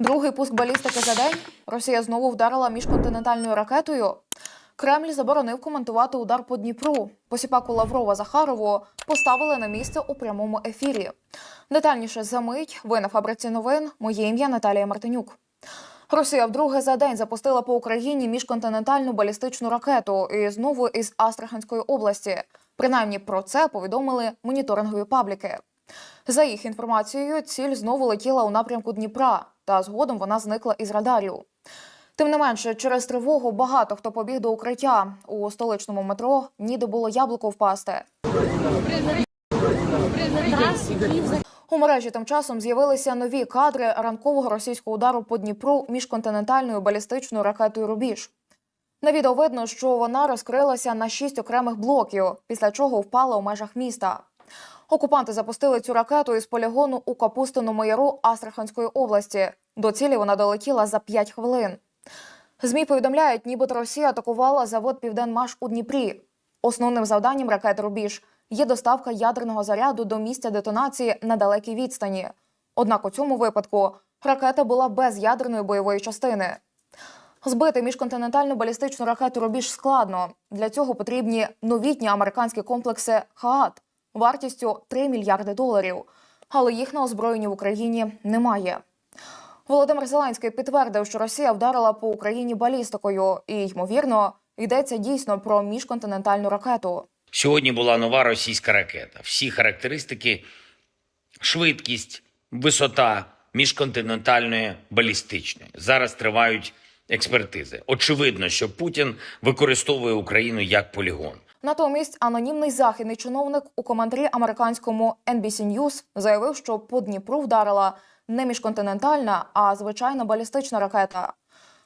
Другий пуск балістики за день. Росія знову вдарила міжконтинентальною ракетою. Кремль заборонив коментувати удар по Дніпру. Посіпаку Лаврова Захарову поставили на місце у прямому ефірі. Детальніше за мить. Ви на фабриці новин. Моє ім'я Наталія Мартинюк. Росія вдруге за день запустила по Україні міжконтинентальну балістичну ракету і знову із Астраханської області. Принаймні про це повідомили моніторингові пабліки. За їх інформацією, ціль знову летіла у напрямку Дніпра, та згодом вона зникла із радарів. Тим не менше, через тривогу багато хто побіг до укриття у столичному метро. Ніде було яблуко впасти. У мережі тим часом з'явилися нові кадри ранкового російського удару по Дніпру міжконтинентальною балістичною ракетою Рубіж. На відео видно, що вона розкрилася на шість окремих блоків, після чого впала у межах міста. Окупанти запустили цю ракету із полігону у Капустиному яру Астраханської області. До цілі вона долетіла за 5 хвилин. ЗМІ повідомляють, нібито Росія атакувала завод Південмаш у Дніпрі. Основним завданням ракети Рубіж є доставка ядерного заряду до місця детонації на далекій відстані. Однак у цьому випадку ракета була без ядерної бойової частини. Збити міжконтинентальну балістичну ракету Рубіж складно. Для цього потрібні новітні американські комплекси ХААТ вартістю 3 мільярди доларів. Але їх на озброєнні в Україні немає. Володимир Зеленський підтвердив, що Росія вдарила по Україні балістикою, і ймовірно йдеться дійсно про міжконтинентальну ракету. Сьогодні була нова російська ракета. Всі характеристики, швидкість, висота міжконтинентальної балістичної. Зараз тривають експертизи. Очевидно, що Путін використовує Україну як полігон. Натомість анонімний західний чиновник у коментарі американському NBC News заявив, що по Дніпру вдарила не міжконтинентальна, а звичайна балістична ракета.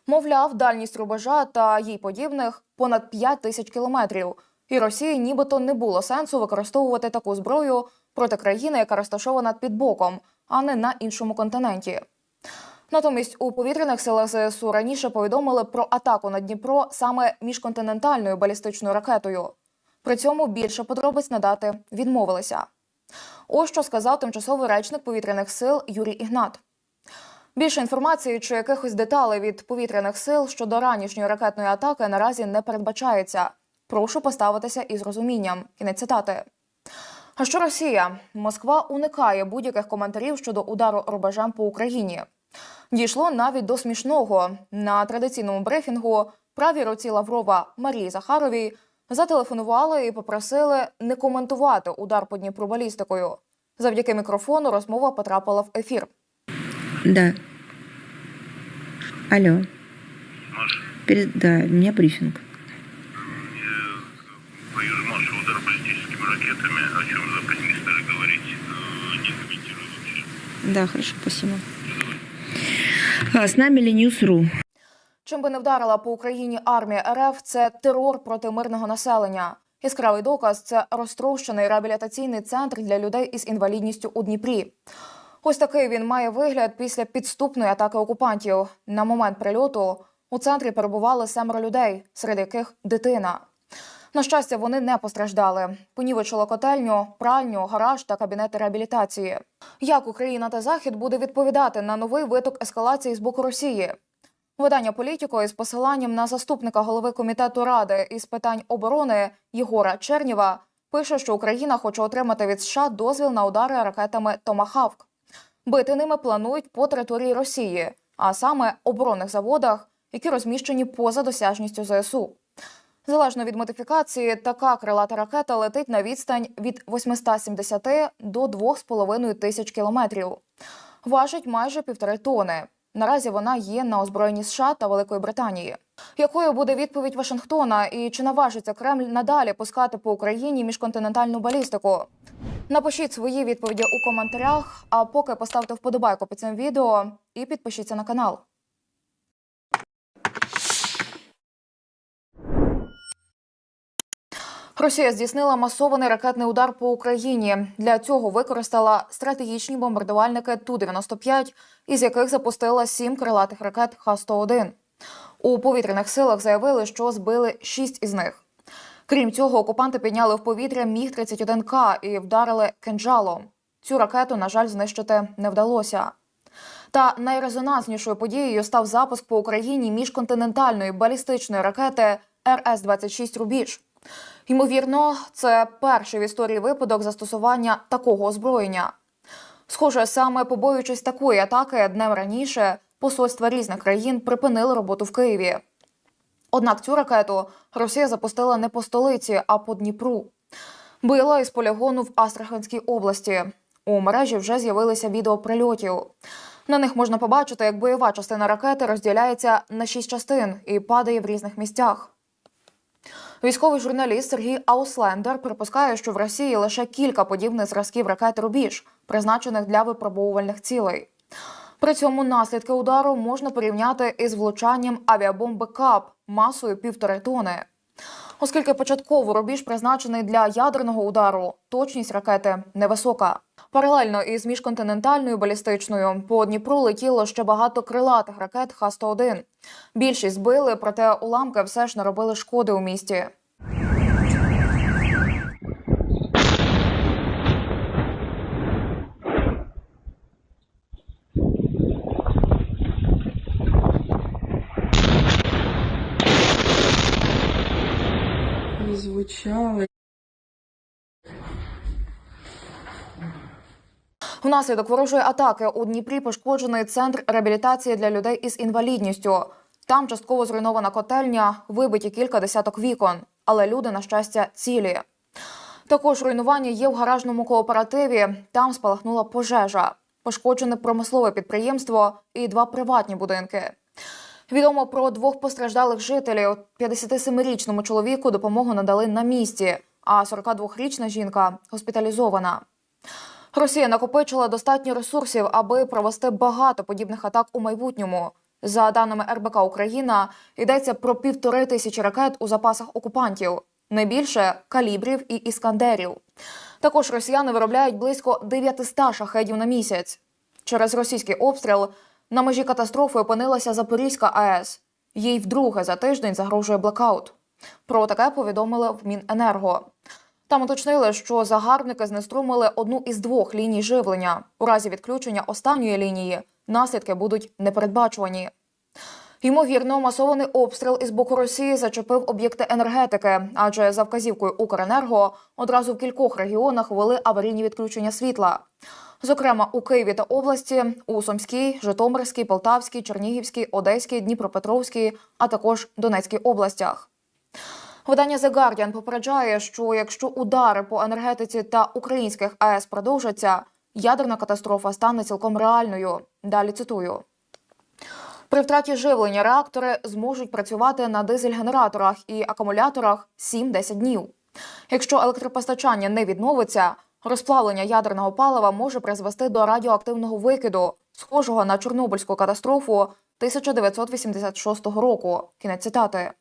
Мовляв, дальність рубежа та їй подібних понад 5 тисяч кілометрів. І Росії нібито не було сенсу використовувати таку зброю проти країни, яка розташована під боком, а не на іншому континенті. Натомість у повітряних силах ЗСУ раніше повідомили про атаку на Дніпро саме міжконтинентальною балістичною ракетою. При цьому більше подробиць надати відмовилися. Ось що сказав тимчасовий речник повітряних сил Юрій Ігнат. Більше інформації чи якихось деталей від повітряних сил щодо ранішньої ракетної атаки наразі не передбачається. Прошу поставитися із розумінням. Кінець цитати. А що Росія? Москва уникає будь-яких коментарів щодо удару рубежем по Україні. Дійшло навіть до смішного. На традиційному брифінгу правій руці Лаврова Марії Захаровій зателефонували і попросили не коментувати удар по Дніпру балістикою. Завдяки мікрофону розмова потрапила в ефір. Да. Алло. Маш, Перед... Да, у меня брифинг. боюсь, Маша, удар баллистическими ракетами, о чем западне не стали говорить, э, не комментирую вообще. Да, хорошо, спасибо. А, с нами Ленюс.ру. Чим би не вдарила по Україні армія РФ, це терор проти мирного населення. Яскравий доказ це розтрощений реабілітаційний центр для людей із інвалідністю у Дніпрі. Ось такий він має вигляд після підступної атаки окупантів. На момент прильоту у центрі перебували семеро людей, серед яких дитина. На щастя, вони не постраждали. Понівечило котельню, пральню, гараж та кабінети реабілітації. Як Україна та Захід буде відповідати на новий виток ескалації з боку Росії? Видання політико із посиланням на заступника голови комітету ради із питань оборони Єгора Чернєва пише, що Україна хоче отримати від США дозвіл на удари ракетами Томахавк. Бити ними планують по території Росії, а саме оборонних заводах, які розміщені поза досяжністю ЗСУ. Залежно від модифікації, така крилата ракета летить на відстань від 870 до 2,5 тисяч кілометрів. Важить майже півтори тони. Наразі вона є на озброєнні США та Великої Британії. Якою буде відповідь Вашингтона і чи наважиться Кремль надалі пускати по Україні міжконтинентальну балістику? Напишіть свої відповіді у коментарях. А поки поставте вподобайку під цим відео і підпишіться на канал. Росія здійснила масований ракетний удар по Україні. Для цього використала стратегічні бомбардувальники Ту-95, із яких запустила сім крилатих ракет Х-101. У повітряних силах заявили, що збили шість із них. Крім цього, окупанти підняли в повітря міг 31 к і вдарили кинджалом. Цю ракету, на жаль, знищити не вдалося. Та найрезонанснішою подією став запуск по Україні міжконтинентальної балістичної ракети РС-26 Рубіж. Ймовірно, це перший в історії випадок застосування такого озброєння. Схоже, саме побоюючись такої атаки, днем раніше посольства різних країн припинили роботу в Києві. Однак цю ракету Росія запустила не по столиці, а по Дніпру. Била із полігону в Астраханській області. У мережі вже з'явилися відео прильотів. На них можна побачити, як бойова частина ракети розділяється на шість частин і падає в різних місцях. Військовий журналіст Сергій Ауслендер припускає, що в Росії лише кілька подібних зразків ракет Рубіж, призначених для випробовувальних цілей. При цьому наслідки удару можна порівняти із влучанням авіабомби КАП масою півтори тони. Оскільки початково рубіж призначений для ядерного удару, точність ракети невисока. Паралельно із міжконтинентальною балістичною по Дніпру летіло ще багато крилатих ракет Х-101. Більшість збили, проте уламки все ж наробили шкоди у місті. звучало. Внаслідок ворожої атаки у Дніпрі пошкоджений центр реабілітації для людей із інвалідністю. Там частково зруйнована котельня, вибиті кілька десяток вікон, але люди, на щастя, цілі. Також руйнування є в гаражному кооперативі. Там спалахнула пожежа. Пошкоджене промислове підприємство і два приватні будинки. Відомо про двох постраждалих жителів. 57-річному чоловіку допомогу надали на місці, а 42-річна жінка госпіталізована. Росія накопичила достатньо ресурсів, аби провести багато подібних атак у майбутньому. За даними РБК Україна, йдеться про півтори тисячі ракет у запасах окупантів, найбільше калібрів і іскандерів. Також росіяни виробляють близько 900 шахедів на місяць. Через російський обстріл на межі катастрофи опинилася Запорізька АЕС. Їй вдруге за тиждень загрожує блекаут. Про таке повідомили в Міненерго. Там уточнили, що загарбники знеструмили одну із двох ліній живлення. У разі відключення останньої лінії наслідки будуть непередбачувані. Ймовірно, масований обстріл із боку Росії зачепив об'єкти енергетики, адже за вказівкою Укренерго одразу в кількох регіонах ввели аварійні відключення світла. Зокрема, у Києві та області, у Сумській, Житомирській, Полтавській, Чернігівській, Одеській, Дніпропетровській, а також Донецькій областях. Видання The Guardian попереджає, що якщо удари по енергетиці та українських АЕС продовжаться, ядерна катастрофа стане цілком реальною. Далі цитую. При втраті живлення реактори зможуть працювати на дизель-генераторах і акумуляторах 7-10 днів. Якщо електропостачання не відновиться, розплавлення ядерного палива може призвести до радіоактивного викиду, схожого на Чорнобильську катастрофу 1986 року. Кінець цитати.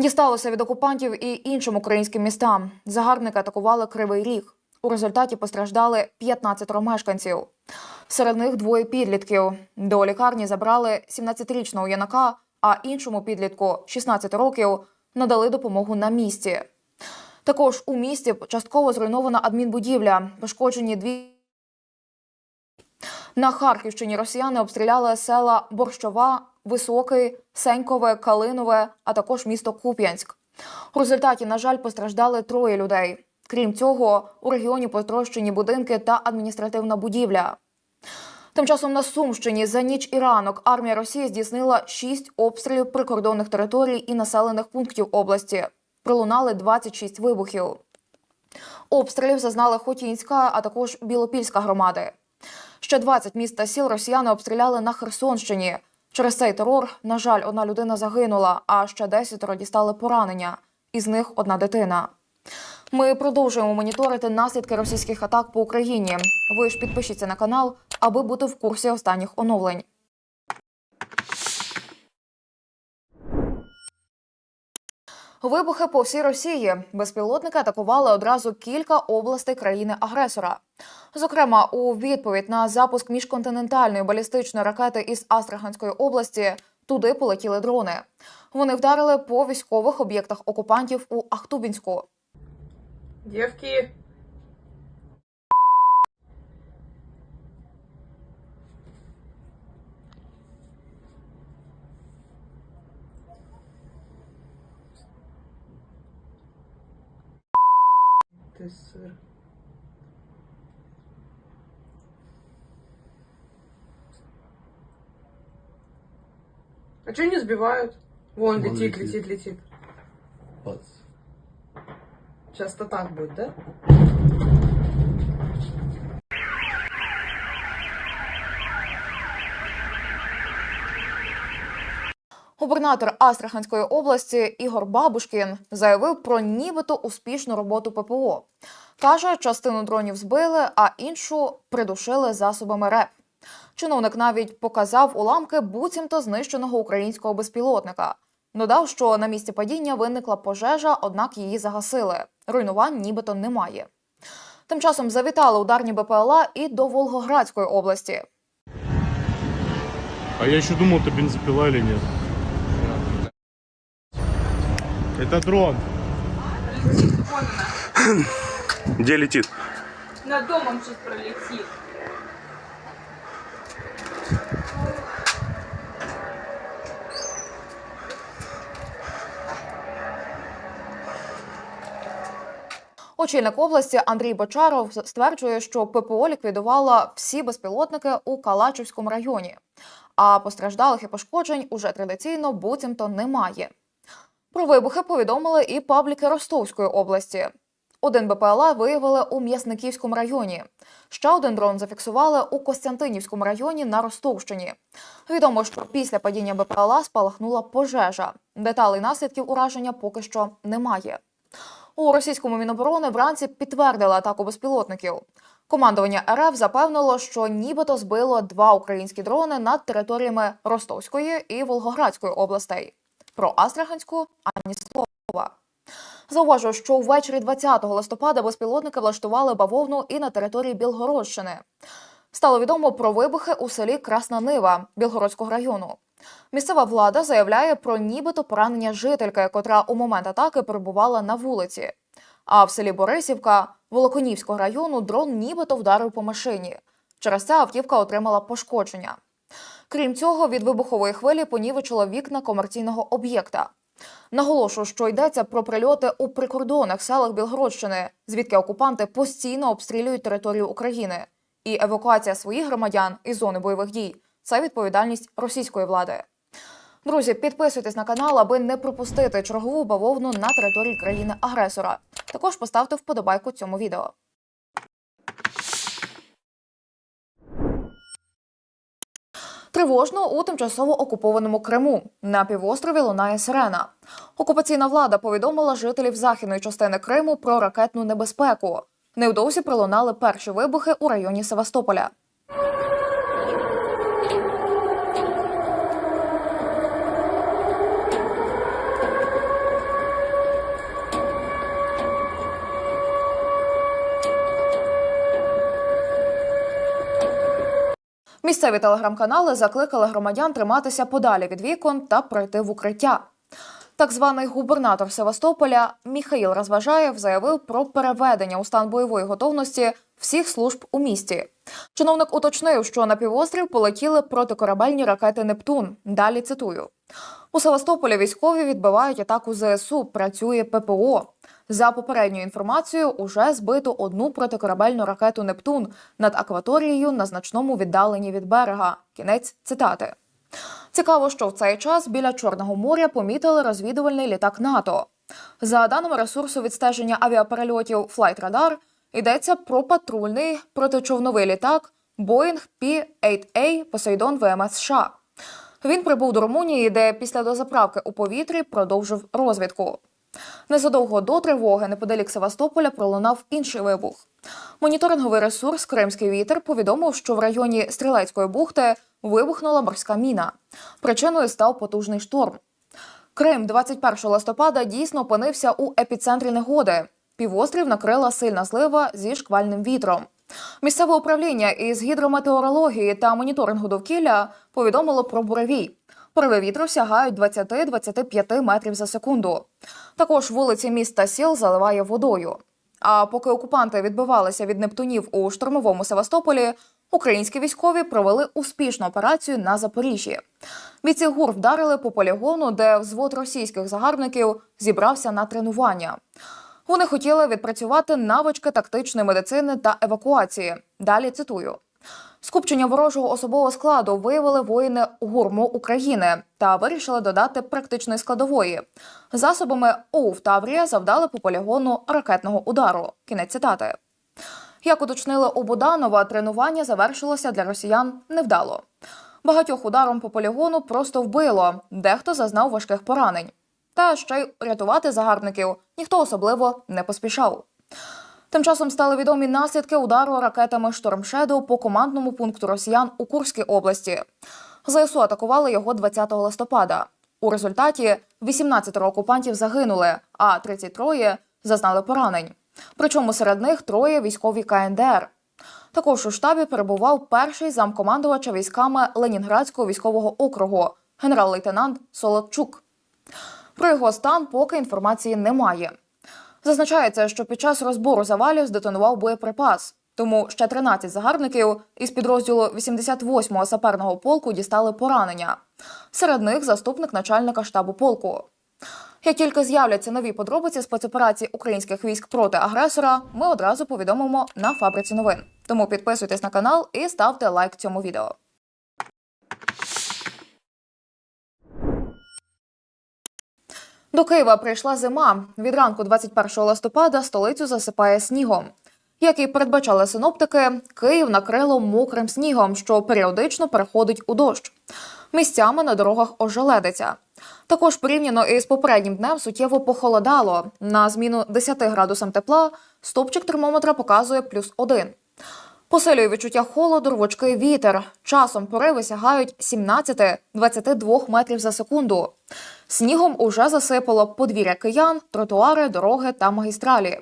Дісталося від окупантів і іншим українським містам. Загарбники атакували Кривий Ріг. У результаті постраждали 15 мешканців. Серед них двоє підлітків. До лікарні забрали 17-річного юнака, а іншому підлітку 16 років надали допомогу на місці. Також у місті частково зруйнована адмінбудівля, пошкоджені дві. На Харківщині росіяни обстріляли села Борщова, Високий, Сенькове, Калинове, а також місто Куп'янськ. У результаті, на жаль, постраждали троє людей. Крім цього, у регіоні потрощені будинки та адміністративна будівля. Тим часом на Сумщині за ніч і ранок армія Росії здійснила шість обстрілів прикордонних територій і населених пунктів області. Пролунали 26 вибухів. Обстрілів зазнали Хотінська, а також Білопільська громади. Ще 20 міст та сіл росіяни обстріляли на Херсонщині. Через цей терор, на жаль, одна людина загинула, а ще 10 дістали поранення. Із них одна дитина. Ми продовжуємо моніторити наслідки російських атак по Україні. Ви ж підпишіться на канал, аби бути в курсі останніх оновлень. Вибухи по всій Росії. Безпілотники атакували одразу кілька областей країни-агресора. Зокрема, у відповідь на запуск міжконтинентальної балістичної ракети із Астраханської області туди полетіли дрони. Вони вдарили по військових об'єктах окупантів у Ахтубінську. Девки, весь сыр. А что не сбивают? Вон, Вон летит, летит. летит, летит. Бац. Сейчас-то так будет, да? Губернатор Астраханської області Ігор Бабушкін заявив про нібито успішну роботу ППО. Каже, частину дронів збили, а іншу придушили засобами РЕП. Чиновник навіть показав уламки буцімто знищеного українського безпілотника. Додав, що на місці падіння виникла пожежа, однак її загасили. Руйнувань нібито немає. Тим часом завітали ударні БПЛА і до Волгоградської області. А я еще думал, это бензопила или нет. Это дрон. Где летит? Над домом сейчас пролетит. Очільник області Андрій Бочаров стверджує, що ППО ліквідувала всі безпілотники у Калачівському районі, а постраждалих і пошкоджень уже традиційно буцімто немає. Про вибухи повідомили і пабліки Ростовської області. Один БПЛА виявили у М'ясниківському районі. Ще один дрон зафіксували у Костянтинівському районі на Ростовщині. Відомо, що після падіння БПЛА спалахнула пожежа. Деталей наслідків ураження поки що немає. У російському міноборони вранці підтвердили атаку безпілотників. Командування РФ запевнило, що нібито збило два українські дрони над територіями Ростовської і Волгоградської областей. Про Астраханську ані слова. Зауважу, що ввечері 20 листопада безпілотники влаштували бавовну і на території Білгородщини. Стало відомо про вибухи у селі Красна Нива Білгородського району. Місцева влада заявляє про нібито поранення жительки, котра у момент атаки перебувала на вулиці. А в селі Борисівка Волоконівського району дрон нібито вдарив по машині. Через це автівка отримала пошкодження. Крім цього, від вибухової хвилі понівечило вікна комерційного об'єкта. Наголошую, що йдеться про прильоти у прикордонних селах Білгородщини, звідки окупанти постійно обстрілюють територію України. І евакуація своїх громадян із зони бойових дій це відповідальність російської влади. Друзі, підписуйтесь на канал, аби не пропустити чергову бавовну на території країни-агресора. Також поставте вподобайку цьому відео. Тривожно у тимчасово окупованому Криму на півострові лунає сирена. Окупаційна влада повідомила жителів західної частини Криму про ракетну небезпеку. Невдовзі пролунали перші вибухи у районі Севастополя. Місцеві телеграм-канали закликали громадян триматися подалі від вікон та пройти в укриття. Так званий губернатор Севастополя Міхаїл Розважаєв заявив про переведення у стан бойової готовності всіх служб у місті. Чиновник уточнив, що на півострів полетіли протикорабельні ракети Нептун. Далі цитую: у Севастополі військові відбивають атаку ЗСУ. Працює ППО. За попередньою інформацією, уже збито одну протикорабельну ракету Нептун над акваторією на значному віддаленні від берега. Кінець цитати. Цікаво, що в цей час біля Чорного моря помітили розвідувальний літак НАТО. За даними ресурсу відстеження авіаперельотів Flight Radar, йдеться про патрульний протичовновий літак Boeing P-8A Poseidon ВМС США. Він прибув до Румунії, де після дозаправки у повітрі продовжив розвідку. Незадовго до тривоги неподалік Севастополя пролунав інший вибух. Моніторинговий ресурс Кримський вітер повідомив, що в районі Стрілецької бухти вибухнула морська міна. Причиною став потужний шторм. Крим 21 листопада дійсно опинився у епіцентрі негоди. Півострів накрила сильна злива зі шквальним вітром. Місцеве управління із гідрометеорології та моніторингу довкілля повідомило про буревій. Пориви вітру сягають 20-25 метрів за секунду. Також вулиці міста сіл заливає водою. А поки окупанти відбивалися від нептунів у штурмовому Севастополі, українські військові провели успішну операцію на Запоріжжі. Бійці ГУР вдарили по полігону, де взвод російських загарбників зібрався на тренування. Вони хотіли відпрацювати навички тактичної медицини та евакуації. Далі цитую. Скупчення ворожого особового складу виявили воїни гурму України та вирішили додати практичної складової. Засобами ОУВ Таврія завдали по полігону ракетного удару. Кінець цитати. Як уточнили у Буданова, тренування завершилося для росіян невдало. Багатьох ударом по полігону просто вбило, дехто зазнав важких поранень. Та ще й рятувати загарбників ніхто особливо не поспішав. Тим часом стали відомі наслідки удару ракетами «Штормшедоу» по командному пункту росіян у Курській області. ЗСУ атакували його 20 листопада. У результаті 18 окупантів загинули, а 33 зазнали поранень. Причому серед них троє військові КНДР. Також у штабі перебував перший замкомандувача військами Ленінградського військового округу генерал-лейтенант Солодчук. Про його стан поки інформації немає. Зазначається, що під час розбору завалів здетонував боєприпас. Тому ще 13 загарбників із підрозділу 88-го саперного полку дістали поранення. Серед них заступник начальника штабу полку. Як тільки з'являться нові подробиці спецоперації українських військ проти агресора, ми одразу повідомимо на фабриці новин. Тому підписуйтесь на канал і ставте лайк цьому відео. До Києва прийшла зима. Від ранку 21 листопада столицю засипає снігом. Як і передбачали синоптики, Київ накрило мокрим снігом, що періодично переходить у дощ. Місцями на дорогах ожеледиться. Також порівняно із попереднім днем суттєво похолодало. На зміну 10 градусам тепла стопчик термометра показує плюс 1. Посилює відчуття холоду рвучкий вітер. Часом пориви сягають 17-22 метрів за секунду. Снігом уже засипало подвір'я киян, тротуари, дороги та магістралі.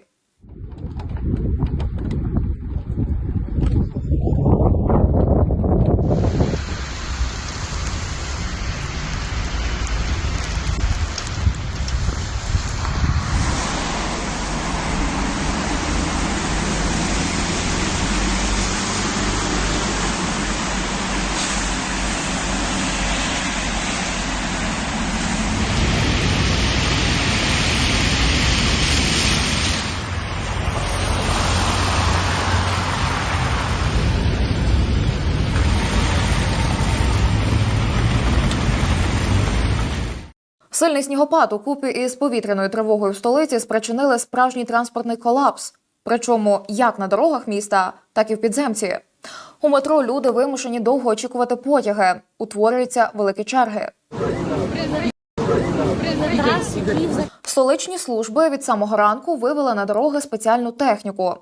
Сильний снігопад у купі із повітряною тривогою в столиці спричинили справжній транспортний колапс. Причому як на дорогах міста, так і в підземці. У метро люди вимушені довго очікувати потяги. Утворюються великі черги. Столичні служби від самого ранку вивели на дороги спеціальну техніку.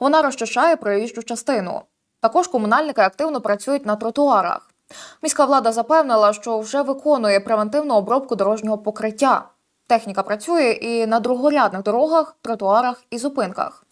Вона розчищає проїжджу частину. Також комунальники активно працюють на тротуарах. Міська влада запевнила, що вже виконує превентивну обробку дорожнього покриття. Техніка працює і на другорядних дорогах, тротуарах і зупинках.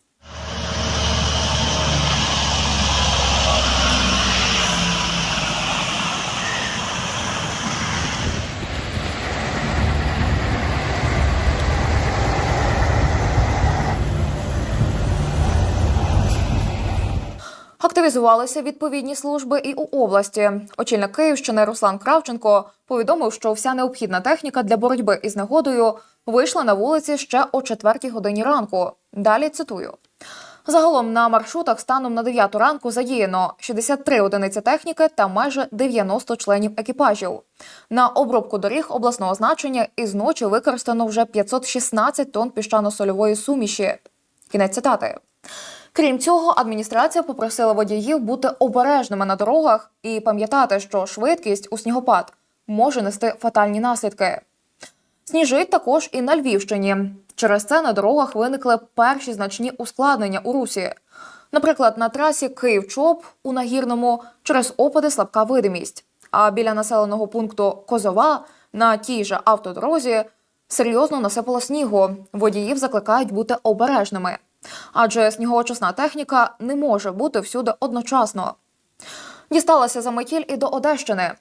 Активізувалися відповідні служби і у області. Очільник Київщини Руслан Кравченко повідомив, що вся необхідна техніка для боротьби із негодою вийшла на вулиці ще о 4 годині ранку. Далі цитую. Загалом на маршрутах станом на 9 ранку задіяно 63 одиниці техніки та майже 90 членів екіпажів. На обробку доріг обласного значення із ночі використано вже 516 тонн піщано-сольової суміші. Кінець цитати. Крім цього, адміністрація попросила водіїв бути обережними на дорогах і пам'ятати, що швидкість у снігопад може нести фатальні наслідки. Сніжить також і на Львівщині. Через це на дорогах виникли перші значні ускладнення у русі. Наприклад, на трасі Київ-Чоп у Нагірному через опади слабка видимість. А біля населеного пункту Козова на тій же автодорозі серйозно насипало снігу. Водіїв закликають бути обережними. Адже снігоочисна техніка не може бути всюди одночасно. Дісталася за метіль і до Одещини.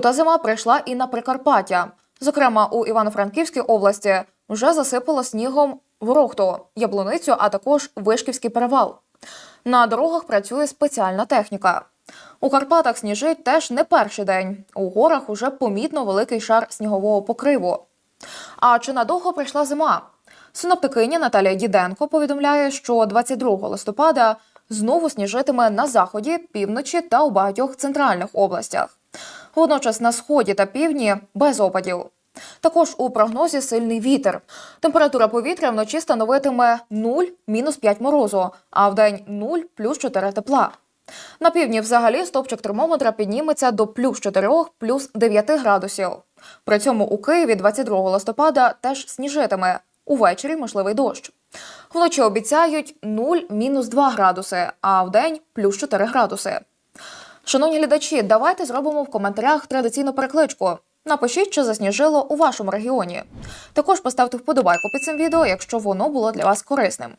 Люта зима прийшла і на Прикарпаття. Зокрема, у Івано-Франківській області вже засипало снігом Ворохту, Яблуницю, а також Вишківський перевал. На дорогах працює спеціальна техніка. У Карпатах сніжить теж не перший день. У горах уже помітно великий шар снігового покриву. А чи надовго прийшла зима? Синоптикиня Наталія Діденко повідомляє, що 22 листопада знову сніжитиме на заході, півночі та у багатьох центральних областях. Водночас на сході та півдні без опадів. Також у прогнозі сильний вітер. Температура повітря вночі становитиме 0 мінус 5 морозу, а вдень 0 плюс 4 тепла. На півдні взагалі стопчик термометра підніметься до плюс 4, плюс 9 градусів. При цьому у Києві 22 листопада теж сніжитиме. Увечері можливий дощ. Вночі обіцяють 0 мінус 2 градуси, а вдень плюс 4 градуси. Шановні глядачі, давайте зробимо в коментарях традиційну перекличку. Напишіть, що засніжило у вашому регіоні. Також поставте вподобайку під цим відео, якщо воно було для вас корисним.